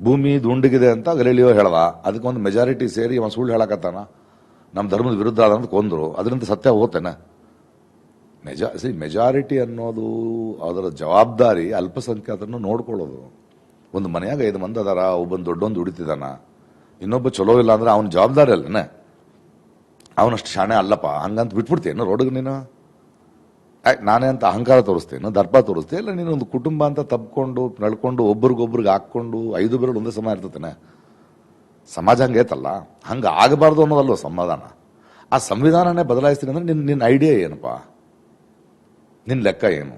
ಭೂಮಿ ದುಂಡಗಿದೆ ಅಂತ ಗಲೀಲಿಯೋ ಹೇಳ್ದ ಅದಕ್ಕೊಂದು ಮೆಜಾರಿಟಿ ಸೇರಿ ಅವನು ಸುಳ್ಳು ಹೇಳಕತ್ತಾನ. ನಮ್ಮ ಧರ್ಮದ ವಿರುದ್ಧ ಆದಂತ ಕೊಂದರು. ಅದರಿಂದ ಸತ್ಯ ಹೋಗ್ತೇನೆ ಮೆಜಾ ಸಿ ಮೆಜಾರಿಟಿ ಅನ್ನೋದು ಅದರ ಜವಾಬ್ದಾರಿ ಅಲ್ಪಸಂಖ್ಯಾತರನ್ನು ನೋಡ್ಕೊಳ್ಳೋದು. ಒಂದು ಮನೆಯಾಗ ಐದು ಮಂದಿ ಅದಾರ, ಒಬ್ಬನ ದೊಡ್ಡೊಂದು ದುಡಿತಿದಾನ ಇನ್ನೊಬ್ಬ ಚಲೋ ಇಲ್ಲ ಅಂದ್ರೆ ಅವನ ಜವಾಬ್ದಾರಿ ಅಲ್ಲನೇ? ಅವನಷ್ಟು ಶಾಣೆ ಅಲ್ಲಪ್ಪ, ಹಂಗಂತ ಬಿಟ್ಬಿಡ್ತೀಯ ರೋಡ್ಗೆ ನೀನು? ನಾನೇ ಅಂತ ಅಹಂಕಾರ ತೋರಿಸ್ತೇನೆ ದರ್ಪ ತೋರಿಸ್ತೇನೆ, ಇಲ್ಲ ನೀನು ಒಂದು ಕುಟುಂಬ ಅಂತ ತಬ್ಕೊಂಡು ನಡ್ಕೊಂಡು ಒಬ್ರಿಗೊಬ್ರಿಗೆ ಹಾಕ್ಕೊಂಡು, ಐದು ಬೆರಳು ಒಂದೇ ಸಮ ಇರ್ತತೇನೆ? ಸಮಾಜ ಹಂಗೈತಲ್ಲ ಹಂಗೆ ಆಗಬಾರ್ದು ಅನ್ನೋದಲ್ಲ ಸಮಾಧಾನ. ಆ ಸಂವಿಧಾನನೇ ಬದಲಾಯಿಸ್ತೀನಿ ಅಂದ್ರೆ ನಿನ್ನ ನಿನ್ನ ಐಡಿಯಾ ಏನಪ್ಪ? ನಿನ್ನ ಲೆಕ್ಕ ಏನು?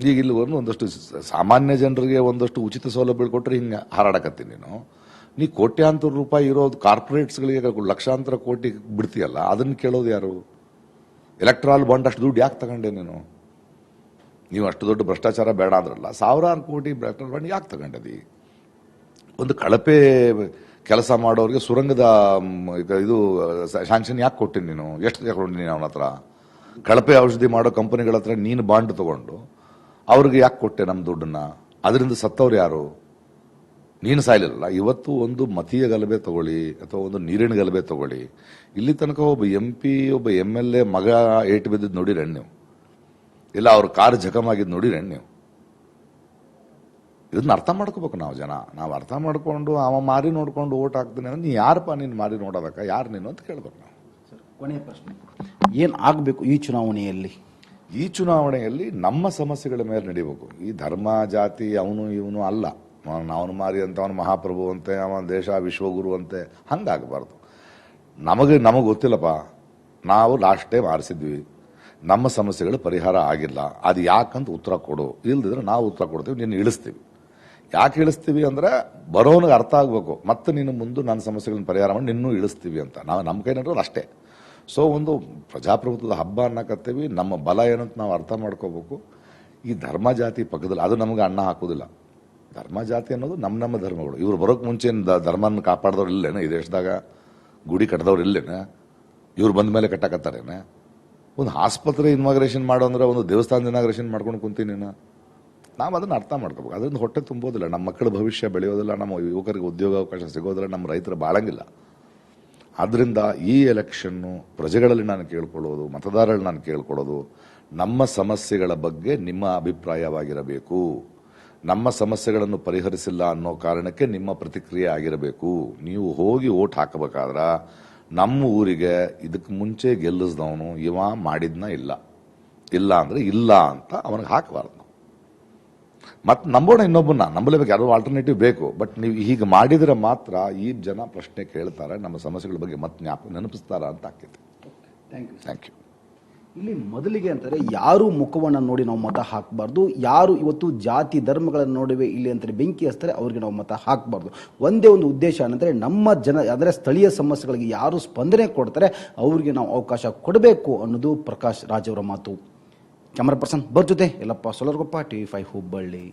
ಈಗ ಇಲ್ಲಿ ಒಂದು ಒಂದಷ್ಟು ಸಾಮಾನ್ಯ ಜನರಿಗೆ ಒಂದಷ್ಟು ಉಚಿತ ಸೌಲಭ್ಯಗಳು ಕೊಟ್ಟರೆ ಹಿಂಗೆ ಹಾರಾಡಕತ್ತೀನಿ ನೀನು. ನೀ ಕೋಟ್ಯಾಂತರ ರೂಪಾಯಿ ಇರೋದು ಕಾರ್ಪೊರೇಟ್ಸ್ಗಳಿಗೆ ಲಕ್ಷಾಂತರ ಕೋಟಿ ಬಿಡ್ತೀಯಲ್ಲ, ಅದನ್ನು ಕೇಳೋದು ಯಾರು? ಎಲೆಕ್ಟ್ರಾಲ್ ಬಾಂಡ್ ಅಷ್ಟು ದುಡ್ಡು ಯಾಕೆ ತಗೊಂಡೆ ನೀನು? ನೀವು ಅಷ್ಟು ದೊಡ್ಡ ಭ್ರಷ್ಟಾಚಾರ ಬೇಡ ಅಂದ್ರಲ್ಲ, ಸಾವಿರಾರು ಕೋಟಿ ಎಲೆಕ್ಟ್ರಾಲ್ ಬಾಂಡ್ ಯಾಕೆ ತಗೊಂಡದಿ ಒಂದು ಕಳಪೆ ಕೆಲಸ ಮಾಡೋರಿಗೆ ಸುರಂಗದ ಇದು ಶಾಂಕ್ಷನ್ ಯಾಕೆ ಕೊಟ್ಟಿನಿ ನೀನು? ಎಷ್ಟು ನೀನು ಅವನ ಹತ್ರ? ಕಳಪೆ ಔಷಧಿ ಮಾಡೋ ಕಂಪನಿಗಳ ಹತ್ರ ನೀನು ಬಾಂಡ್ ತಗೊಂಡು, ಅವ್ರಿಗೆ ಯಾಕೆ ಕೊಟ್ಟೆ ನಮ್ಮ ದುಡ್ಡನ್ನು? ಅದರಿಂದ ಸತ್ತವ್ರು ಯಾರು? ನೀನು ಸಾಯಲಿಲ್ಲ ಇವತ್ತು ಒಂದು ಮತೀಯ ಗಲಭೆ ತಗೊಳ್ಳಿ ಅಥವಾ ಒಂದು ನೀರಿನ ಗಲಭೆ ತಗೊಳ್ಳಿ. ಇಲ್ಲಿ ತನಕ ಒಬ್ಬ ಎಂ ಪಿ ಒಬ್ಬ ಎಂ ಎಲ್ ಎ ಮಗ ಏಟು ಬಿದ್ದಿದ್ದು ನೋಡಿರೇನು ನೀವು ಇಲ್ಲ ಅವ್ರ ಕಾರ್ ಜಖಮಾಗಿದ್ದು ನೋಡಿರೇನು ನೀವು ಇದನ್ನ ಅರ್ಥ ಮಾಡ್ಕೋಬೇಕು ನಾವು ಜನ. ನಾವು ಅರ್ಥ ಮಾಡ್ಕೊಂಡು ಅವ ಮಾರಿ ನೋಡ್ಕೊಂಡು ಓಟ್ ಹಾಕ್ತೀನಿ ಅಂದ್ರೆ ನೀ ಯಾರಪ್ಪ ನೀನು ಮಾರಿ ನೋಡೋದಕ್ಕ? ಯಾರು ನೀನು ಅಂತ ಕೇಳ್ಬೇಕು ನಾವು. ಕೊನೆಯ ಪ್ರಶ್ನೆ. ಏನು ಆಗಬೇಕು ಈ ಚುನಾವಣೆಯಲ್ಲಿ? ಈ ಚುನಾವಣೆಯಲ್ಲಿ ನಮ್ಮ ಸಮಸ್ಯೆಗಳ ಮೇಲೆ ನಡೀಬೇಕು. ಈ ಧರ್ಮ ಜಾತಿ ಅವನು ಇವನು ಅಲ್ಲ. ಅವನು ಮಾರಿ ಅಂತ, ಅವನು ಮಹಾಪ್ರಭು ಅಂತೆ ಅವನ ದೇಶ, ವಿಶ್ವಗುರು ಅಂತೆ, ಹಂಗಾಗಬಾರ್ದು. ನಮಗೆ ನಮಗೆ ಗೊತ್ತಿಲ್ಲಪ್ಪ, ನಾವು ಲಾಸ್ಟ್ ಟೈಮ್ ಆರಿಸಿದ್ವಿ ನಮ್ಮ ಸಮಸ್ಯೆಗಳು ಪರಿಹಾರ ಆಗಿಲ್ಲ. ಅದು ಯಾಕಂತ ಉತ್ತರ ಕೊಡು. ಇಲ್ದಿದ್ರೆ ನಾವು ಉತ್ತರ ಕೊಡ್ತೀವಿ ನೀನು ಇಳಿಸ್ತೀವಿ. ಯಾಕೆ ಇಳಿಸ್ತೀವಿ ಅಂದ್ರೆ, ಬರೋನಿಗೆ ಅರ್ಥ ಆಗಬೇಕು. ಮತ್ತೆ ನೀನು ಮುಂದೆ ನನ್ನ ಸಮಸ್ಯೆಗಳನ್ನ ಪರಿಹಾರ ಮಾಡಿ ನಿನ್ನೂ ಇಳಿಸ್ತೀವಿ ಅಂತ. ನಾವು ನಮ್ಮ ಕೈನಲ್ಲೂ ಅಷ್ಟೇ. ಸೊ ಒಂದು ಪ್ರಜಾಪ್ರಭುತ್ವದ ಹಬ್ಬ ಅನ್ನಕತ್ತೀವಿ. ನಮ್ಮ ಬಲ ಏನಂತ ನಾವು ಅರ್ಥ ಮಾಡ್ಕೋಬೇಕು. ಈ ಧರ್ಮ ಜಾತಿ ಪಕ್ಕದಲ್ಲಿ, ಅದು ನಮಗೆ ಅನ್ನ ಹಾಕೋದಿಲ್ಲ. ಧರ್ಮ ಜಾತಿ ಅನ್ನೋದು ನಮ್ಮ ನಮ್ಮ ಧರ್ಮಗಳು. ಇವ್ರು ಬರೋಕ್ಕೆ ಮುಂಚೆ ಧರ್ಮನ ಕಾಪಾಡಿದವ್ರು ಇಲ್ಲೇನ? ಈ ದೇಶದಾಗ ಗುಡಿ ಕಟ್ಟಿದವ್ರು ಇಲ್ಲೇನ? ಇವ್ರು ಬಂದ ಮೇಲೆ ಕಟ್ಟಕತ್ತಾರೇನ? ಒಂದು ಆಸ್ಪತ್ರೆ ಇನ್ವಾಗ್ರೇಷನ್ ಮಾಡೋ ಅಂದ್ರೆ ಒಂದು ದೇವಸ್ಥಾನದ ಇನಾಗ್ರೇಷನ್ ಮಾಡ್ಕೊಂಡು ಕುಂತೀನಿ ನಾವು ಅದನ್ನು ಅರ್ಥ ಮಾಡ್ಕೋಬೇಕು. ಅದರಿಂದ ಹೊಟ್ಟೆ ತುಂಬೋದಿಲ್ಲ. ನಮ್ಮ ಮಕ್ಕಳ ಭವಿಷ್ಯ ಬೆಳೆಯೋದಿಲ್ಲ, ನಮ್ಮ ಯುವಕರಿಗೆ ಉದ್ಯೋಗಾವಕಾಶ ಸಿಗೋದಿಲ್ಲ, ನಮ್ಮ ರೈತರು ಬಾಳಂಗಿಲ್ಲ. ಆದ್ದರಿಂದ ಈ ಎಲೆಕ್ಷನ್ನು ಪ್ರಜೆಗಳಲ್ಲಿ ನಾನು ಕೇಳ್ಕೊಳ್ಳೋದು, ಮತದಾರರಲ್ಲಿ ನಾನು ಕೇಳ್ಕೊಳ್ಳೋದು, ನಮ್ಮ ಸಮಸ್ಯೆಗಳ ಬಗ್ಗೆ ನಿಮ್ಮ ಅಭಿಪ್ರಾಯವಾಗಿರಬೇಕು. ನಮ್ಮ ಸಮಸ್ಯೆಗಳನ್ನು ಪರಿಹರಿಸಿಲ್ಲ ಅನ್ನೋ ಕಾರಣಕ್ಕೆ ನಿಮ್ಮ ಪ್ರತಿಕ್ರಿಯೆ ಆಗಿರಬೇಕು. ನೀವು ಹೋಗಿ ಓಟ್ ಹಾಕಬೇಕಾದ್ರ ನಮ್ಮ ಊರಿಗೆ ಇದಕ್ಕೆ ಮುಂಚೆ ಗೆಲ್ಲಿಸ್ದವನು ಇವ ಮಾಡಿದ್ನ ಇಲ್ಲ. ಇಲ್ಲ ಅಂದರೆ ಇಲ್ಲ ಅಂತ ಅವನಿಗೆ ಹಾಕಬಾರ್ದು ನಾವು. ಮತ್ತು ನಂಬೋಣ ಇನ್ನೊಬ್ಬನ ನಂಬಲೇಬೇಕು ಯಾರೋ ಆಲ್ಟರ್ನೇಟಿವ್ ಬೇಕು. ಬಟ್ ನೀವು ಹೀಗೆ ಮಾಡಿದರೆ ಮಾತ್ರ ಈ ಜನ ಪ್ರಶ್ನೆ ಕೇಳ್ತಾರೆ ನಮ್ಮ ಸಮಸ್ಯೆಗಳ ಬಗ್ಗೆ ಮತ್ತೆ ಜ್ಞಾಪ ನೆನಪಿಸ್ತಾರ ಅಂತ ಆಕೈತಿ ಥ್ಯಾಂಕ್ ಯು ಥ್ಯಾಂಕ್ ಯು ಇಲ್ಲಿ ಮೊದಲಿಗೆ ಅಂತಾರೆ, ಯಾರು ಮುಖವನ್ನು ನೋಡಿ ನಾವು ಮತ ಹಾಕಬಾರ್ದು, ಯಾರು ಇವತ್ತು ಜಾತಿ ಧರ್ಮಗಳನ್ನು ನೋಡಿವೆ ಇಲ್ಲಿ ಅಂತಾರೆ, ಬೆಂಕಿ ಹಚ್ತಾರೆ, ಅವ್ರಿಗೆ ನಾವು ಮತ ಹಾಕಬಾರ್ದು. ಒಂದೇ ಒಂದು ಉದ್ದೇಶ ಏನಂದರೆ, ನಮ್ಮ ಜನ ಅಂದರೆ ಸ್ಥಳೀಯ ಸಮಸ್ಯೆಗಳಿಗೆ ಯಾರು ಸ್ಪಂದನೆ ಕೊಡ್ತಾರೆ, ಅವರಿಗೆ ನಾವು ಅವಕಾಶ ಕೊಡಬೇಕು ಅನ್ನೋದು ಪ್ರಕಾಶ್ ರಾಜ್ ಅವರ ಮಾತು. ಕ್ಯಾಮರಾ ಪರ್ಸನ್ ಬರ್ತದೆ Yellappa Solargoppa, T V five Hubballi.